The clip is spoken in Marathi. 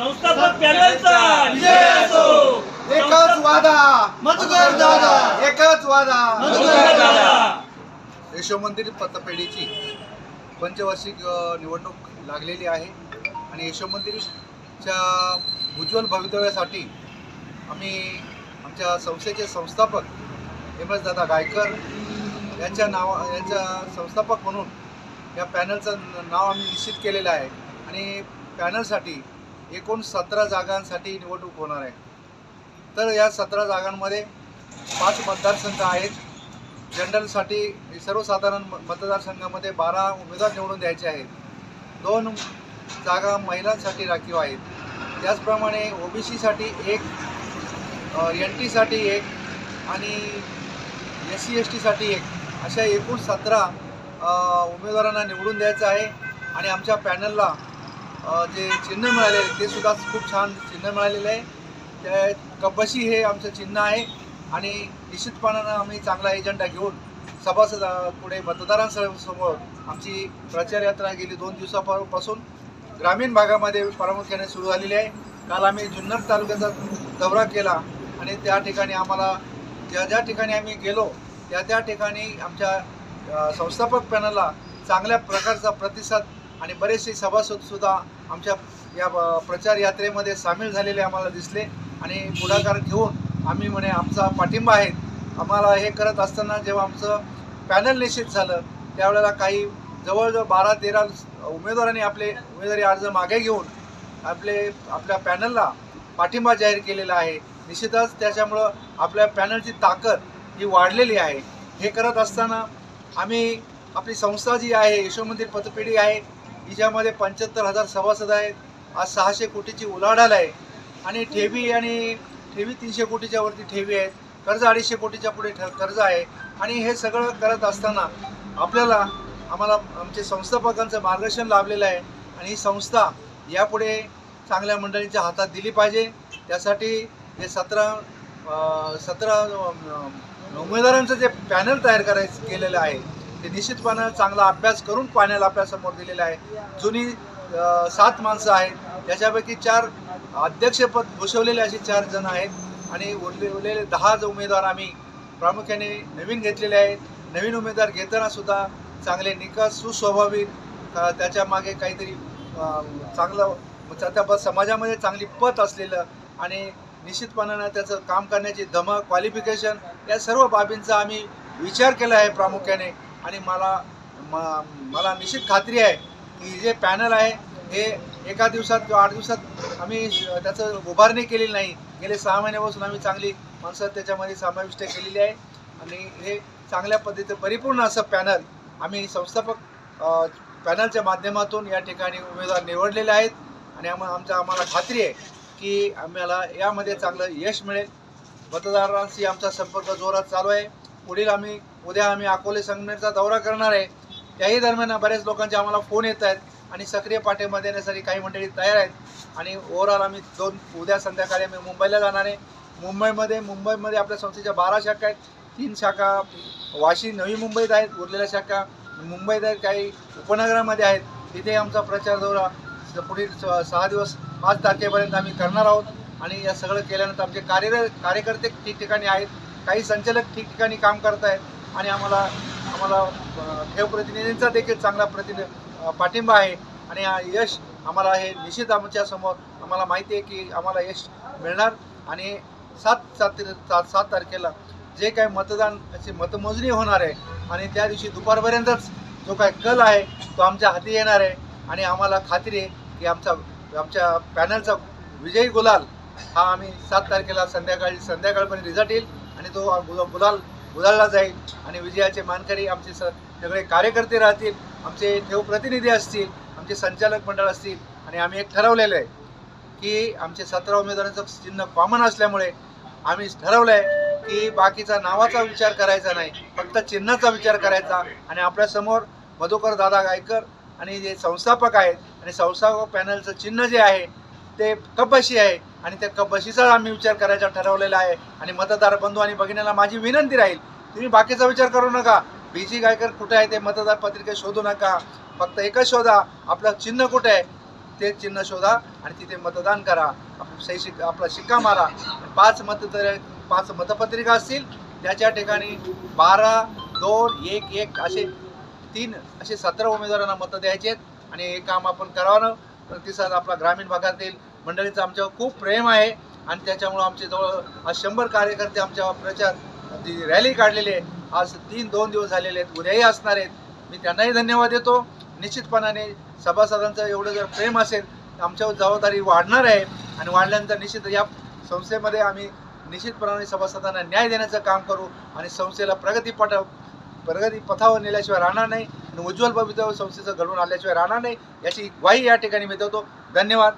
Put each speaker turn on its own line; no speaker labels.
संस्थापक पॅनलचा
विजय असो. एकच वादा
मधुकर दादा.
एकच वादा
मधुकर दादा.
यशो मंदिर पतपेढीची पंचवार्षिक निवडणूक लागलेली आहे आणि यशो मंदिरच्या उज्ज्वल भवितव्यासाठी आम्ही आमच्या संस्थेचे संस्थापक एम एस दादा गायकर यांच्या नाव यांच्या संस्थापक म्हणून या पॅनलचं नाव आम्ही निश्चित केलेलं आहे आणि पॅनलसाठी एकूण सतरा जागांसाठी निवडणूक होणार आहे. तर या सतरा जागांमध्ये पाच मतदारसंघ आहेत. जनरलसाठी सर्वसाधारण मतदारसंघामध्ये बारा उमेदवार निवडून द्यायचे आहेत. दोन जागा महिलांसाठी राखीव आहेत. त्याचप्रमाणे ओबीसीसाठी एक एन टीसाठी एक आणि एस सी एस टीसाठी एक. अशा एकूण सतरा उमेदवारांना निवडून द्यायचं आहे. आणि आमच्या पॅनलला जे चिन्ह मिळाले ते सुद्धा खूप छान चिन्ह मिळालेलं आहे. त्या कब्बशी हे आमचं चिन्ह आहे आणि निश्चितपणानं आम्ही चांगला एजंडा घेऊन सभासद पुढे मतदारांसमोर आमची प्रचार यात्रा गेली दोन दिवसापासून. ग्रामीण भागामध्ये प्रामुख्याने सुरू झालेली आहे. काल आम्ही जुन्नर तालुक्याचा दौरा केला आणि त्या ठिकाणी आम्हाला ज्या ज्या ठिकाणी आम्ही गेलो त्या त्या ठिकाणी आमच्या संस्थापक पॅनलला चांगल्या प्रकारचा प्रतिसाद आणि बरेचसे सभासदसुद्धा आमच्या या ब- प्रचार यात्रेमध्ये सामील झालेले आम्हाला दिसले. आणि पुढाकार घेऊन आम्ही म्हणे आमचा पाठिंबा आहे. आम्हाला हे करत असताना जेव्हा आमचं पॅनल निश्चित झालं त्यावेळेला काही जवळजवळ बारा तेरा उमेदवारांनी आपले उमेदवारी अर्ज मागे घेऊन आपले आपल्या पॅनलला पाठिंबा जाहीर केलेला आहे. निश्चितच त्याच्यामुळं आपल्या पॅनलची ताकद ही वाढलेली आहे. हे करत असताना आम्ही आपली संस्था जी आहे यशोमंदिर पतपेढी आहे हिच्यामध्ये पंच्याहत्तर हजार सभासद आहेत. आज सहाशे कोटीची उलाढाल आहे. आणि ठेवी आणि ठेवी तीनशे कोटीच्या वरती ठेवी आहेत. कर्ज अडीचशे कोटीच्या पुढे ठ- कर्ज आहे. आणि हे सगळं करत असताना आपल्याला आम्हाला आमचे संस्थापकांचं मार्गदर्शन लाभलेलं आहे. आणि ही संस्था यापुढे चांगल्या मंडळींच्या हातात दिली पाहिजे. त्यासाठी हे सतरा सतरा उमेदवारांचं जे पॅनल तयार करायचं केलेलं आहे ते निश्चितपणे चांगला अभ्यास करून पाण्याला आपल्यासमोर दिलेलं आहे. जुनी सात माणसं आहेत. त्याच्यापैकी चार अध्यक्षपद भूषवलेले असे चार जण आहेत. आणि उरले उरलेले दहा ज उमेदवार आम्ही प्रामुख्याने नवीन घेतलेले आहेत. नवीन उमेदवार घेताना सुद्धा चांगले निकास सुस्वभाविक त्याच्यामागे त्याच्यामागे काहीतरी चांगलं त्या प- समाजामध्ये चांगली पत असलेलं आणि निश्चितपणानं त्याचं काम करण्याची धमक क्वालिफिकेशन या सर्व बाबींचा आम्ही विचार केला आहे प्रामुख्याने. आणि मला म- मला निश्चित खात्री आहे की जे पॅनल आहे हे एका दिवसात किंवा आठ दिवसात आम्ही त्याचं उभारणी केलेली नाही. गेले सहा महिन्यापासून आम्ही चांगली माणसं त्याच्यामध्ये समाविष्ट केलेली आहे. आणि हे चांगल्या पद्धतीचं परिपूर्ण असं पॅनल आम्ही संस्थापक पॅनलच्या माध्यमातून या ठिकाणी उमेदवार निवडलेले आहेत. आणि आम आमच्या आम्हाला खात्री आहे की आम्हाला यामध्ये चांगलं यश मिळेल. मतदारांशी आमचा संपर्क जोरात चालू आहे. पुढील आम्ही उद्या आम्ही अकोले संघटनेचा दौरा करणार आहे. त्याही दरम्यान बऱ्याच लोकांचे आम्हाला फोन येत आहेत आणि सक्रिय पाठिंबा देण्यासाठी काही मंडळी तयार आहेत. आणि ओव्हरऑल आम्ही दोन उद्या संध्याकाळी आम्ही मुंबईला जाणार आहे. मुंबईमध्ये मुंबईमध्ये आपल्या संस्थेच्या बारा शाखा आहेत. तीन शाखा वाशी नवी मुंबईत आहेत उरलेल्या शाखा मुंबईत आहेत काही उपनगरामध्ये आहेत. तिथे आमचा प्रचार दौरा पुढील स- सहा दिवस पाच तारखेपर्यंत आम्ही करणार आहोत. आणि या सगळं केल्यानंतर आमचे कार्य कार्यकर्ते ठिकठिकाणी आहेत. काही संचालक ठिकठिकाणी काम करत आहेत आणि आम्हाला आम्हाला ठेव प्रतिनिधींचा देखील चांगला प्रतिनि पाठिंबा आहे. आणि हा यश आम्हाला हे निश्चित आमच्यासमोर आम्हाला माहिती आहे की आम्हाला यश मिळणार. आणि सात सात सात सात तारखेला जे काही मतदान अशी मतमोजणी होणार आहे आणि त्या दिवशी दुपारपर्यंतच जो काय कल आहे तो आमच्या हाती येणार आहे. आणि आम्हाला खात्री आहे की आमचा आमच्या पॅनलचा विजयी गुलाल हा आम्ही सात तारखेला संध्याकाळी संध्याकाळपर्यंत रिझल्ट येईल. आणि तो गुल- गुलाल गुलालला जाईल. आणि विजयाचे मानकरी आमचे स सगळे कार्यकर्ते राहतील. आमचे ठेव प्रतिनिधी असतील. आमचे संचालक मंडळ असतील. आणि आम्ही एक ठरवलेलं आहे की आमचे सतरा उमेदवारांचं चिन्ह कॉमन असल्यामुळे आम्ही ठरवलं आहे की बाकीचा नावाचा विचार करायचा नाही. फक्त चिन्हाचा विचार करायचा. आणि आपल्यासमोर मधुकर दादा गायकर आणि जे संस्थापक आहेत आणि संस्थापक पॅनलचं चिन्ह जे आहे ते कपाशी आहे. आणि त्या कब्बशीचा आम्ही विचार करायचा ठरवलेला आहे. आणि मतदार बंधू आणि भगिनीला माझी विनंती राहील तुम्ही बाकीचा विचार करू नका. बी जी गायकर कुठे आहे ते मतदार पत्रिका शोधू नका. फक्त एकच शोधा आपलं चिन्ह कुठे आहे ते चिन्ह शोधा आणि तिथे मतदान करा. आप- शैक्षिक आपला शिक्का मारा. पाच मत पाच मतपत्रिका असतील त्याच्या ठिकाणी बारा दोन एक एक असे तीन असे सतरा उमेदवारांना मतं द्यायचे आहेत. आणि हे काम आपण करावं प्रतिसाद आपला ग्रामीण भागातील मंडळीचं आमच्यावर खूप प्रेम आहे आणि त्याच्यामुळं आमचे जवळ आज शंभर कार्यकर्ते आमच्या प्रचार जी रॅली काढलेली आहे. आज तीन दोन दिवस झालेले आहेत. उद्याही असणार आहेत. मी त्यांनाही धन्यवाद देतो. निश्चितपणाने सभासदांचं एवढं जर प्रेम असेल तर आमच्यावर जबाबदारी वाढणार आहे आणि वाढल्यानंतर निश्चित या संस्थेमध्ये आम्ही निश्चितपणाने सभासदांना न्याय देण्याचं काम करू आणि संस्थेला प्रगतीपट प्रगती पथावर नेल्याशिवाय राहणार नाही आणि उज्ज्वल भवितव्य संस्थेचं घडवून आल्याशिवाय राहणार नाही याची ग्वाही या ठिकाणी मी देतो. धन्यवाद.